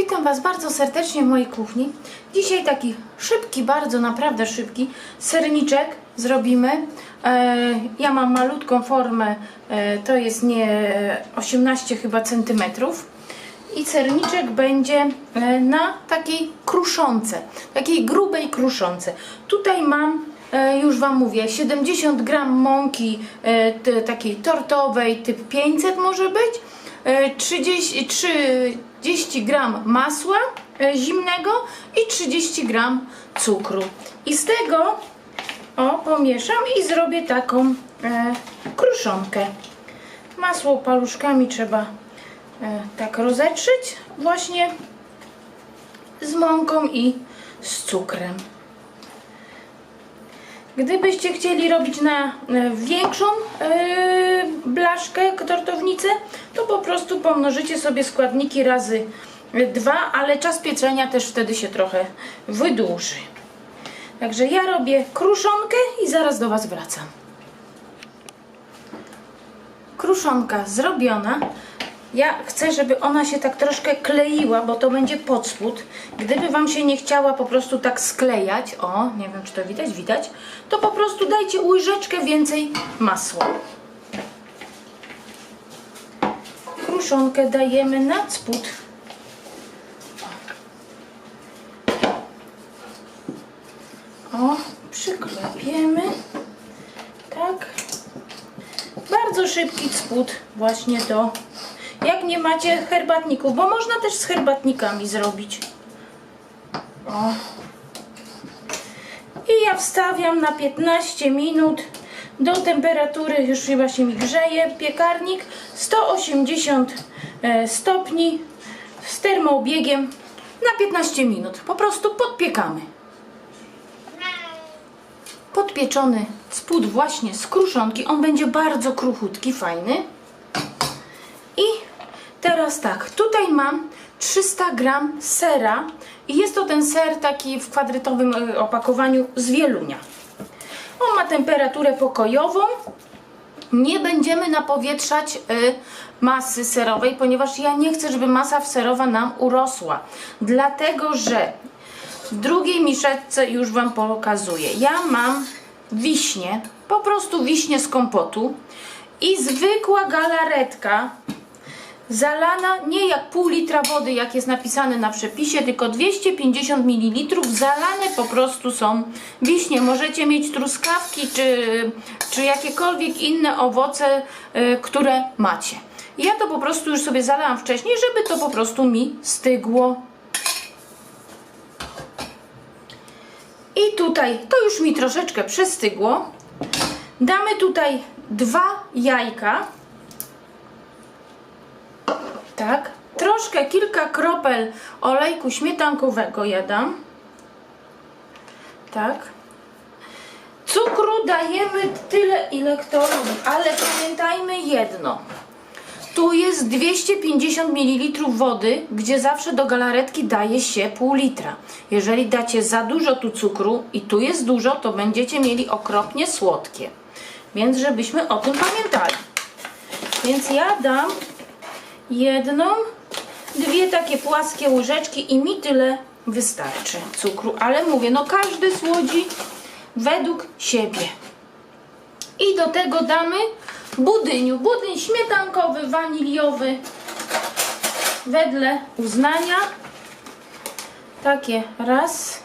Witam Was bardzo serdecznie w mojej kuchni. Dzisiaj taki szybki, bardzo naprawdę szybki serniczek zrobimy. E, ja mam malutką formę, e, to jest nie 18 chyba centymetrów. I serniczek będzie e, na takiej kruszonce, takiej grubej kruszonce. Tutaj mam, już Wam mówię, 70 gram mąki takiej tortowej, typ 500 może być, e, 30, 30 gram masła e, zimnego i 30 gram cukru. I z tego o, pomieszam i zrobię taką e, kruszonkę. Masło paluszkami trzeba e, tak rozetrzeć właśnie z mąką i z cukrem. Gdybyście chcieli robić na e, większą e, blaszkę, tortownicę, to po prostu pomnożycie sobie składniki razy dwa, ale czas pieczenia też wtedy się trochę wydłuży. Także ja robię kruszonkę i zaraz do Was wracam. Kruszonka zrobiona. Ja chcę, żeby ona się tak troszkę kleiła, bo to będzie pod spód. Gdyby Wam się nie chciała po prostu tak sklejać, o, nie wiem czy to widać, widać, to po prostu dajcie łyżeczkę więcej masła. Kruszonkę dajemy na spód. O, przyklepiemy. Tak. Bardzo szybki spód właśnie to. Jak nie macie herbatników, bo można też z herbatnikami zrobić. O. I ja wstawiam na 15 minut do temperatury, już chyba się mi grzeje, piekarnik 180 e, stopni z termoobiegiem na 15 minut. Po prostu podpiekamy podpieczony spód właśnie z kruszonki. On będzie bardzo kruchutki, fajny. I teraz tak, tutaj mam 300 gram sera i jest to ten ser taki w kwadrytowym e, opakowaniu z wielunia. On ma temperaturę pokojową. Nie będziemy napowietrzać y, masy serowej, ponieważ ja nie chcę, żeby masa serowa nam urosła. Dlatego, że w drugiej miszeczce już Wam pokazuję. Ja mam wiśnie, po prostu wiśnie z kompotu i zwykła galaretka zalana nie jak pół litra wody, jak jest napisane na przepisie, tylko 250 ml zalane po prostu są wiśnie. Możecie mieć truskawki czy, czy jakiekolwiek inne owoce, y, które macie. Ja to po prostu już sobie zalałam wcześniej, żeby to po prostu mi stygło. I tutaj to już mi troszeczkę przestygło. Damy tutaj dwa jajka. Tak. Troszkę, kilka kropel olejku śmietankowego ja dam. Tak. Cukru dajemy tyle, ile kto lubi, ale pamiętajmy jedno. Tu jest 250 ml wody, gdzie zawsze do galaretki daje się pół litra. Jeżeli dacie za dużo tu cukru i tu jest dużo, to będziecie mieli okropnie słodkie. Więc żebyśmy o tym pamiętali. Więc ja dam jedną, dwie takie płaskie łyżeczki i mi tyle wystarczy cukru. Ale mówię, no każdy słodzi według siebie. I do tego damy budyniu. Budyń śmietankowy, waniliowy. Wedle uznania. Takie raz.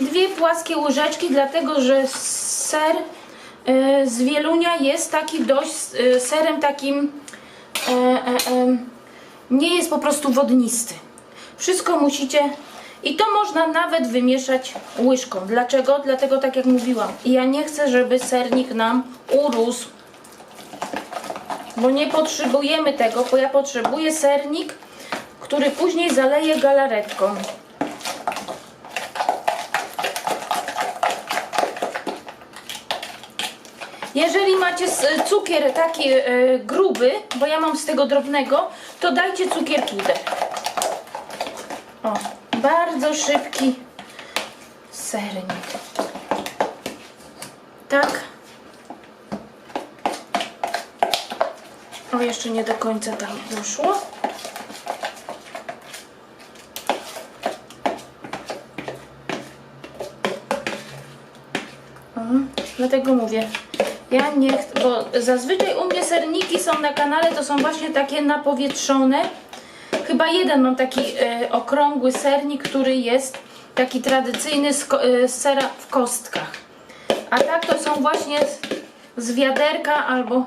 Dwie płaskie łyżeczki, dlatego że ser e, z wielunia jest taki dość e, serem takim e, e, e, nie jest po prostu wodnisty. Wszystko musicie i to można nawet wymieszać łyżką. Dlaczego? Dlatego tak jak mówiłam, ja nie chcę, żeby sernik nam urósł. Bo nie potrzebujemy tego, bo ja potrzebuję sernik, który później zaleję galaretką. Jeżeli macie e, cukier taki e, gruby, bo ja mam z tego drobnego, to dajcie cukier puder. O, bardzo szybki sernik. Tak. O, jeszcze nie do końca tam doszło. Mhm. Dlatego mówię, ja nie bo zazwyczaj u mnie serniki są na kanale, to są właśnie takie napowietrzone. Chyba jeden mam taki e, okrągły sernik, który jest taki tradycyjny z, e, z sera w kostkach. A tak to są właśnie z wiaderka albo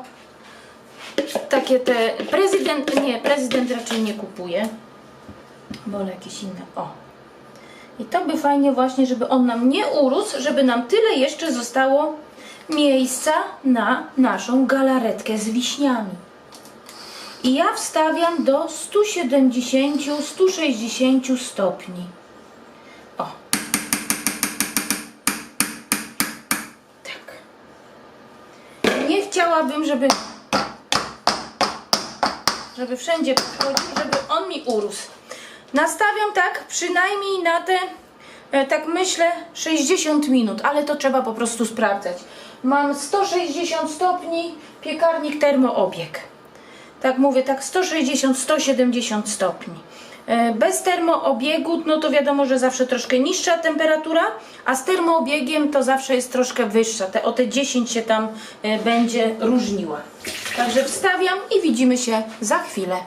takie te. Prezydent, nie, prezydent raczej nie kupuje. Wolę jakieś inne. O. I to by fajnie właśnie, żeby on nam nie urósł, żeby nam tyle jeszcze zostało miejsca na naszą galaretkę z wiśniami. I ja wstawiam do 170-160 stopni. O. Tak. Nie chciałabym, żeby żeby wszędzie chodził, żeby on mi urósł. Nastawiam tak przynajmniej na te, e, tak myślę, 60 minut, ale to trzeba po prostu sprawdzać. Mam 160 stopni, piekarnik termoobieg. Tak mówię, tak 160-170 stopni. E, Bez termoobiegu, no to wiadomo, że zawsze troszkę niższa temperatura, a z termoobiegiem to zawsze jest troszkę wyższa. Te, o te 10 się tam e, będzie różniła. Także wstawiam i widzimy się za chwilę.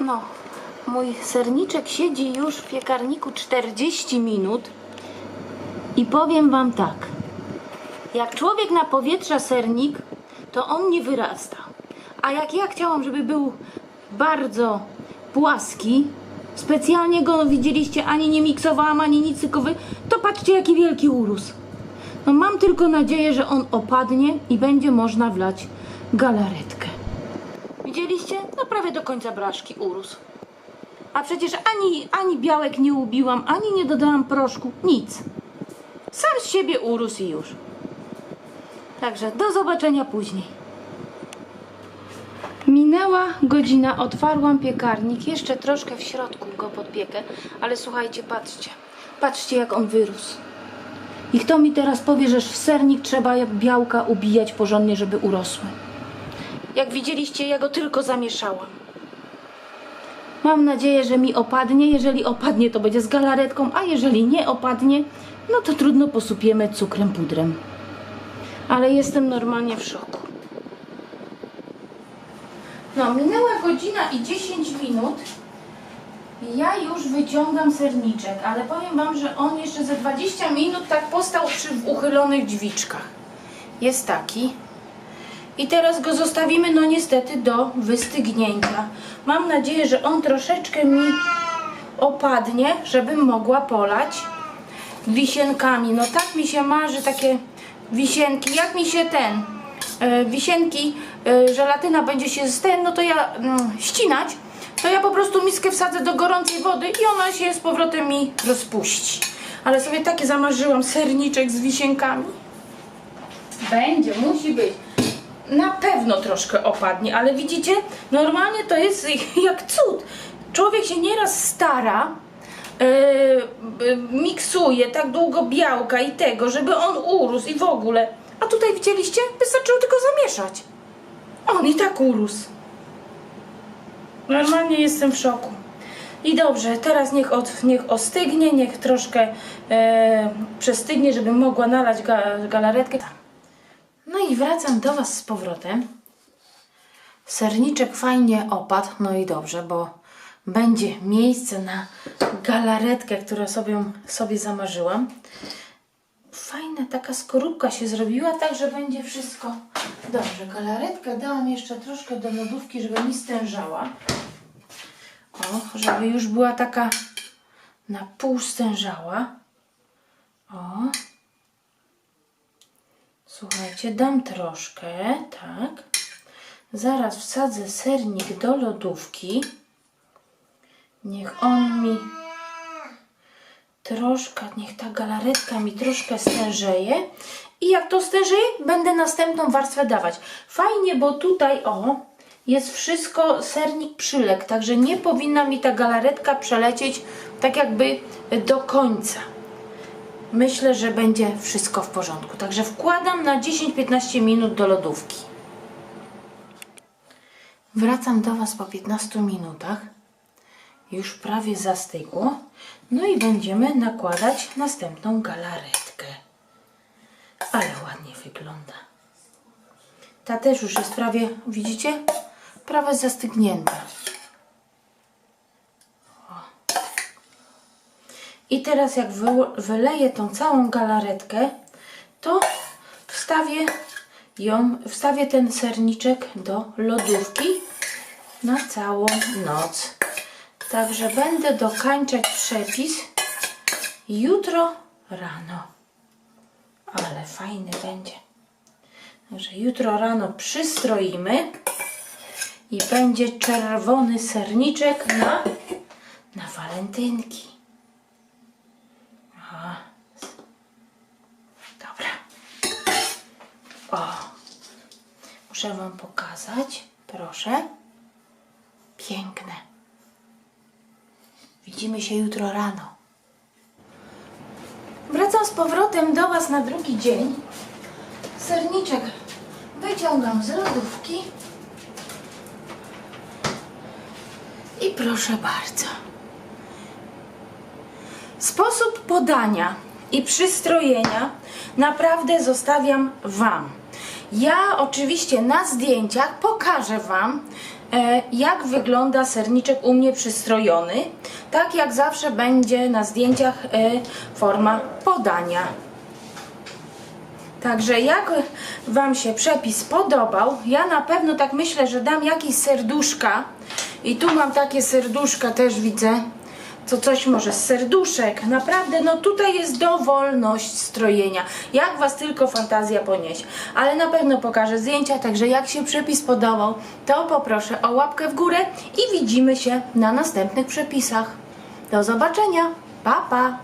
No, mój serniczek siedzi już w piekarniku 40 minut i powiem Wam tak. Jak człowiek napowietrza sernik, to on nie wyrasta. A jak ja chciałam, żeby był bardzo płaski, specjalnie go widzieliście, ani nie miksowałam, ani nic, tylko wy, to patrzcie jaki wielki urósł. No mam tylko nadzieję, że on opadnie i będzie można wlać galaretkę. Widzieliście? No prawie do końca blaszki urósł. A przecież ani, ani białek nie ubiłam, ani nie dodałam proszku, nic. Sam z siebie urósł i już. Także do zobaczenia później. Minęła godzina, otwarłam piekarnik, jeszcze troszkę w środku go podpiekę, ale słuchajcie, patrzcie, patrzcie jak on wyrósł. I kto mi teraz powie, że w sernik trzeba białka ubijać porządnie, żeby urosły. Jak widzieliście, ja go tylko zamieszałam. Mam nadzieję, że mi opadnie. Jeżeli opadnie, to będzie z galaretką, a jeżeli nie opadnie, no to trudno posupiemy cukrem pudrem. Ale jestem normalnie w szoku. No, minęła godzina i 10 minut. Ja już wyciągam serniczek, ale powiem Wam, że on jeszcze za 20 minut tak postał przy uchylonych drzwiczkach. Jest taki. I teraz go zostawimy, no niestety, do wystygnięcia. Mam nadzieję, że on troszeczkę mi opadnie, żebym mogła polać wisienkami. No tak mi się marzy takie wisienki. Jak mi się ten, e, wisienki, e, żelatyna będzie się z ten, no to ja mm, ścinać, to ja po prostu miskę wsadzę do gorącej wody i ona się z powrotem mi rozpuści. Ale sobie takie zamarzyłam, serniczek z wisienkami. Będzie, musi być. Na pewno troszkę opadnie, ale widzicie, normalnie to jest jak cud. Człowiek się nieraz stara, yy, miksuje tak długo białka i tego, żeby on urósł i w ogóle. A tutaj widzieliście? Wystarczyło tylko zamieszać. On i tak urósł. Normalnie jestem w szoku. I dobrze, teraz niech, od, niech ostygnie, niech troszkę e, przestygnie, żebym mogła nalać ga, galaretkę. No i wracam do Was z powrotem. Serniczek fajnie opadł, no i dobrze, bo będzie miejsce na galaretkę, którą sobie, sobie zamarzyłam. Fajna taka skorupka się zrobiła, tak że będzie wszystko dobrze. Galaretkę dałam jeszcze troszkę do lodówki, żeby mi stężała. O, żeby już była taka na pół stężała. O. Słuchajcie, dam troszkę, tak. Zaraz wsadzę sernik do lodówki. Niech on mi troszkę, niech ta galaretka mi troszkę stężeje. I jak to stężeje, będę następną warstwę dawać. Fajnie, bo tutaj, o, jest wszystko, sernik przyległ, także nie powinna mi ta galaretka przelecieć tak jakby do końca. Myślę, że będzie wszystko w porządku. Także wkładam na 10-15 minut do lodówki. Wracam do Was po 15 minutach. Już prawie zastygło. No i będziemy nakładać następną galaretkę. Ale ładnie wygląda. Ta też już jest prawie, widzicie? Prawie zastygnięta. O. I teraz jak wy, wyleję tą całą galaretkę, to wstawię ją, wstawię ten serniczek do lodówki na całą noc. Także będę dokańczać przepis jutro rano. Ale fajny będzie. Także jutro rano przystroimy i będzie czerwony serniczek na, na walentynki. Aha. Dobra. O. Muszę Wam pokazać. Proszę. Piękne. Widzimy się jutro rano. Wracam z powrotem do Was na drugi dzień. Serniczek wyciągam z lodówki. I proszę bardzo. Sposób podania i przystrojenia naprawdę zostawiam Wam. Ja oczywiście na zdjęciach pokażę Wam, jak wygląda serniczek u mnie przystrojony. Tak jak zawsze będzie na zdjęciach e, forma podania. Także jak Wam się przepis podobał, ja na pewno tak myślę, że dam jakieś serduszka. I tu mam takie serduszka też widzę. Co coś może z serduszek. Naprawdę, no tutaj jest dowolność strojenia. Jak Was tylko fantazja poniesie. Ale na pewno pokażę zdjęcia, także jak się przepis podobał, to poproszę o łapkę w górę i widzimy się na następnych przepisach. Do zobaczenia. Pa, pa!